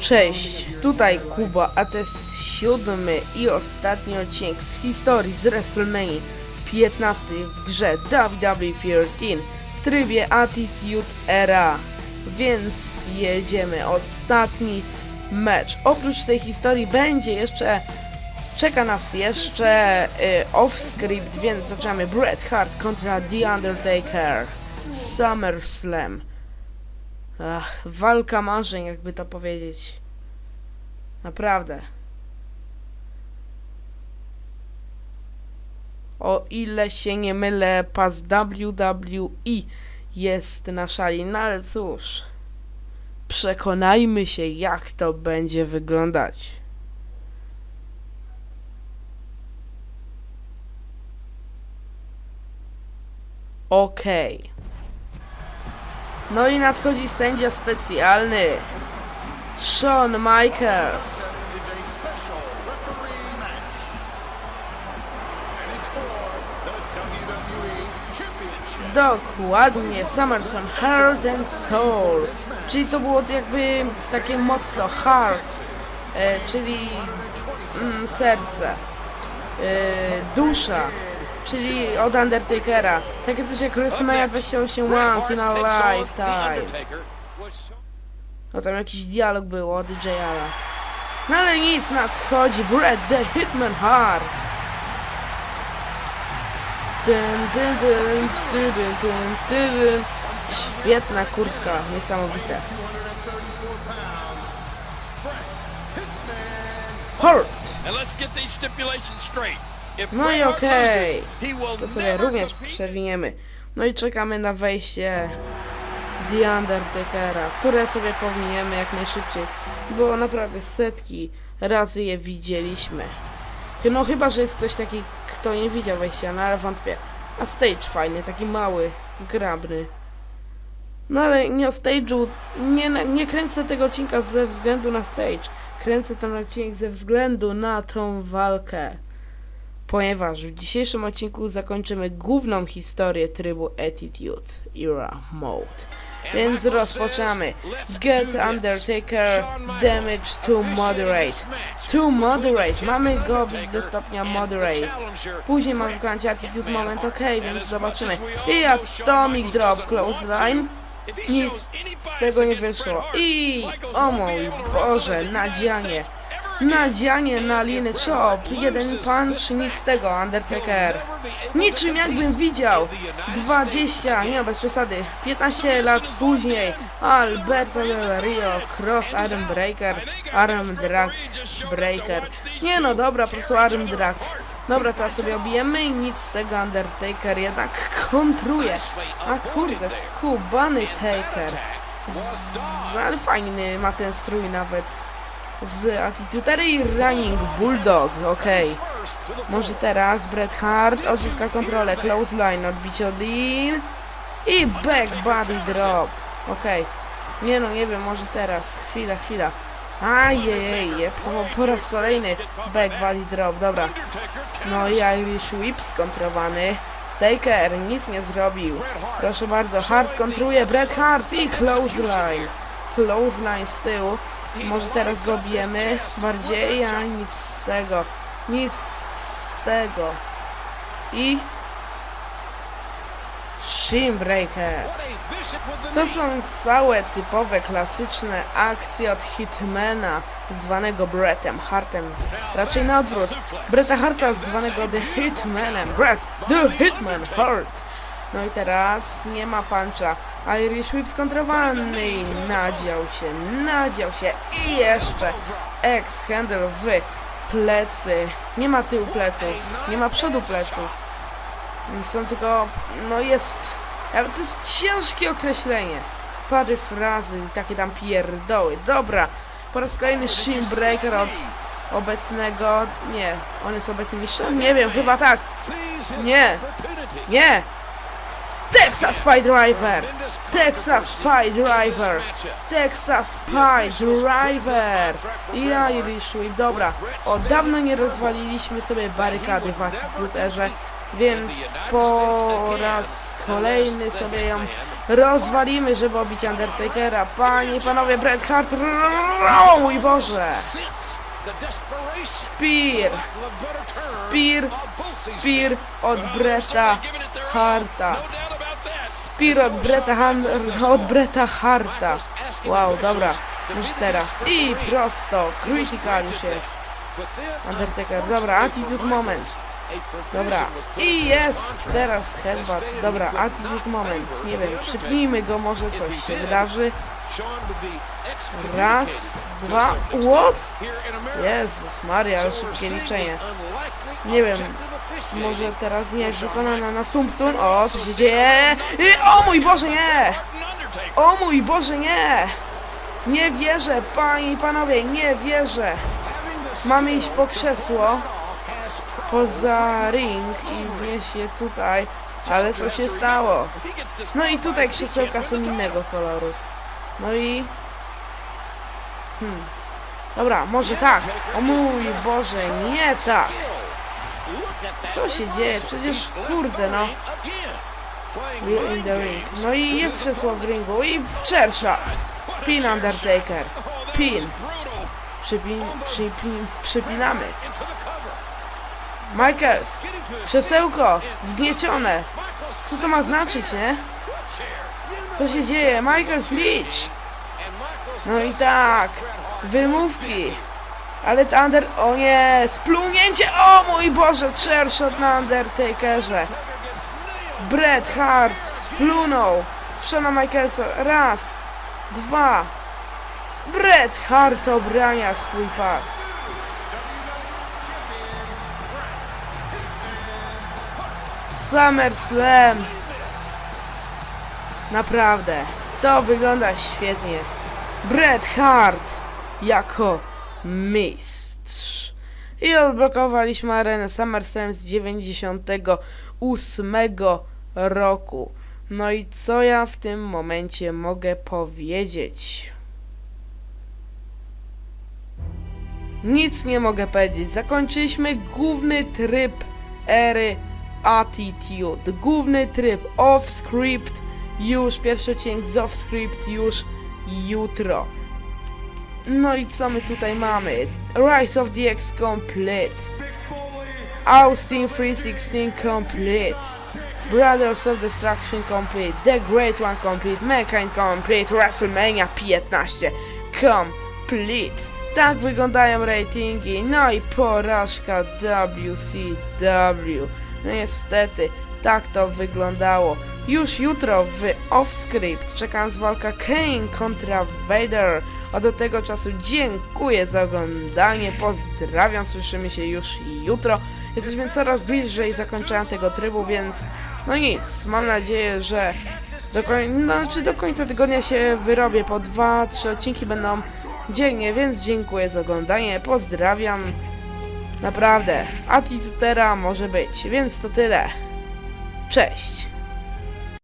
Cześć, tutaj Kuba, a to jest siódmy i ostatni odcinek z historii z WrestleMania 15 w grze WWE 13 w trybie Attitude Era. Więc jedziemy. Ostatni mecz. Oprócz tej historii będzie jeszcze Czeka nas jeszcze y, off-script, więc zaczynamy Bret Hart kontra The Undertaker SummerSlam Ach, walka marzeń, jakby to powiedzieć. Naprawdę. O ile się nie mylę, pas WWE jest na szali, no ale cóż. Przekonajmy się, jak to będzie wyglądać. Okej. No i nadchodzi sędzia specjalny. Shawn Michaels. Dokładnie, Summerson Heart and Soul. Czyli to było jakby takie mocno heart, e, czyli mm, serce, e, dusza, czyli od Undertakera. Takie coś jak WrestleMania 28 Once in a Lifetime. No tam jakiś dialog był od DJ-ala. No ale nic, nadchodzi Bret the Hitman Hart. Dyn, dyn, dyn, dyn, dyn, dyn, dyn. Świetna kurtka, niesamowite. Hurt! And let's get these stipulations straight. No i okej. will To sobie również przewiniemy. No i czekamy na wejście The Undertakera, które sobie powiniemy jak najszybciej, bo naprawdę setki razy je widzieliśmy. No chyba, że jest ktoś taki, kto nie widział wejścia, no ale wątpię. A stage fajny, taki mały, zgrabny. No ale nie o stage'u, nie, nie kręcę tego odcinka ze względu na stage. Kręcę ten odcinek ze względu na tą walkę ponieważ w dzisiejszym odcinku zakończymy główną historię trybu Attitude Era Mode. Więc rozpoczynamy. Get Undertaker Damage to Moderate. To Moderate. Mamy go bić ze stopnia Moderate. Później mamy wykonać Attitude Moment, ok, więc zobaczymy. I Atomic Drop Close Line. Nic z tego nie wyszło. I o mój Boże, nadzianie. Nadzianie na liny chop, jeden punch, nic z tego, Undertaker. Niczym jakbym widział. 20, nie bez przesady, 15 lat później, Alberto Del Rio, Cross Arm Breaker, Arm Drag Breaker. Nie no, dobra, po prostu Arm Drag. Dobra, teraz sobie obijemy i nic z tego, Undertaker jednak kontruje. A kurde, skubany Taker. Z, ale fajny ma ten strój nawet z Attitude i Running Bulldog, okej. Może teraz Bret Hart odzyska kontrolę, close line, odbicie od i back body drop, okej. Nie no, nie wiem, może teraz, chwila, chwila. Ajejej, po, po raz kolejny back body drop, dobra. No i Irish Whip skontrowany. Taker nic nie zrobił. Proszę bardzo, Hart kontruje, Bret Hart i close line. Close line z tyłu. Może teraz go bijemy bardziej, a nic z tego. Nic z tego. I... Shimbreaker. To są całe typowe, klasyczne akcje od Hitmana, zwanego Brettem Hartem. Raczej na odwrót. Bretta Harta, zwanego The Hitmanem. Bret, The Hitman Hart. No i teraz nie ma puncha. Irish Whip skontrowany i nadział się, nadział się i jeszcze ex-handle w plecy. Nie ma tyłu pleców, nie ma przodu pleców. Są tylko, no jest, to jest ciężkie określenie. Parę frazy i takie tam pierdoły. Dobra, po raz kolejny Shimbreaker od obecnego, nie, on jest obecnie mistrzem? Nie wiem, chyba tak. Nie, nie. Texas Pie Driver! Texas Pie Driver! Texas Pie Driver! I Irish Whip. Dobra, od dawno nie rozwaliliśmy sobie barykady w Attitude Erze. Więc po raz kolejny sobie ją rozwalimy, żeby obić Undertakera. Panie i panowie, Bret Hart, o mój Boże! Spear, Spear, Spear od Breta Harta. Spear od Breta, Han od Breta Harta. Wow, dobra, już teraz. I prosto, critical już jest. Undertaker, dobra, attitude moment. Dobra, i jest teraz headbutt. Dobra, attitude moment. Nie wiem, przypnijmy go, może coś się wydarzy. Raz, dwa, what? Jezus Maria, szybkie liczenie. Nie wiem, może teraz nie jest wykonana na stum stun. O, co się dzieje? I, o mój Boże, nie! O mój Boże, nie! Nie wierzę, panie i panowie, nie wierzę. Mamy iść po krzesło poza ring i wnieść je tutaj, ale co się stało? No i tutaj krzesełka są innego koloru. No i... Hmm. Dobra, może tak. O mój Boże, nie tak. Co się dzieje? Przecież kurde no. In the ring. No i jest krzesło w ringu i chair. Pin Undertaker. Pin. Przypin, przypin, przypinamy. Michaels. Krzesełko. Wgniecione. Co to ma znaczyć, nie? Co się dzieje? Michaels Leach. No i tak. Wymówki. Ale to Under... O nie! Splunięcie! O mój Boże! Chairshot na Undertakerze. Bret Hart splunął. Shona Michaelsa. Raz. Dwa. Bret Hart obrania swój pas. SummerSlam. Naprawdę. To wygląda świetnie. Bret Hart jako mistrz. I odblokowaliśmy arenę SummerSlam z 98 roku. No i co ja w tym momencie mogę powiedzieć? Nic nie mogę powiedzieć. Zakończyliśmy główny tryb ery Attitude. Główny tryb off-script już, pierwszy odcinek z off-script już jutro. No i co my tutaj mamy? Rise of the X complete. Austin 316 complete. Brothers of Destruction complete. The Great One complete. Mankind complete. WrestleMania 15 complete. Tak wyglądają ratingi. No i porażka WCW. No niestety, tak to wyglądało. Już jutro w Offscript czeka nas walka Kane kontra Vader. A do tego czasu dziękuję za oglądanie, pozdrawiam, słyszymy się już jutro. Jesteśmy coraz bliżej zakończenia tego trybu, więc no nic, mam nadzieję, że do, koń- no, czy do końca tygodnia się wyrobię, po dwa, trzy odcinki będą dziennie, więc dziękuję za oglądanie, pozdrawiam. Naprawdę, Attitudera może być, więc to tyle. Cześć!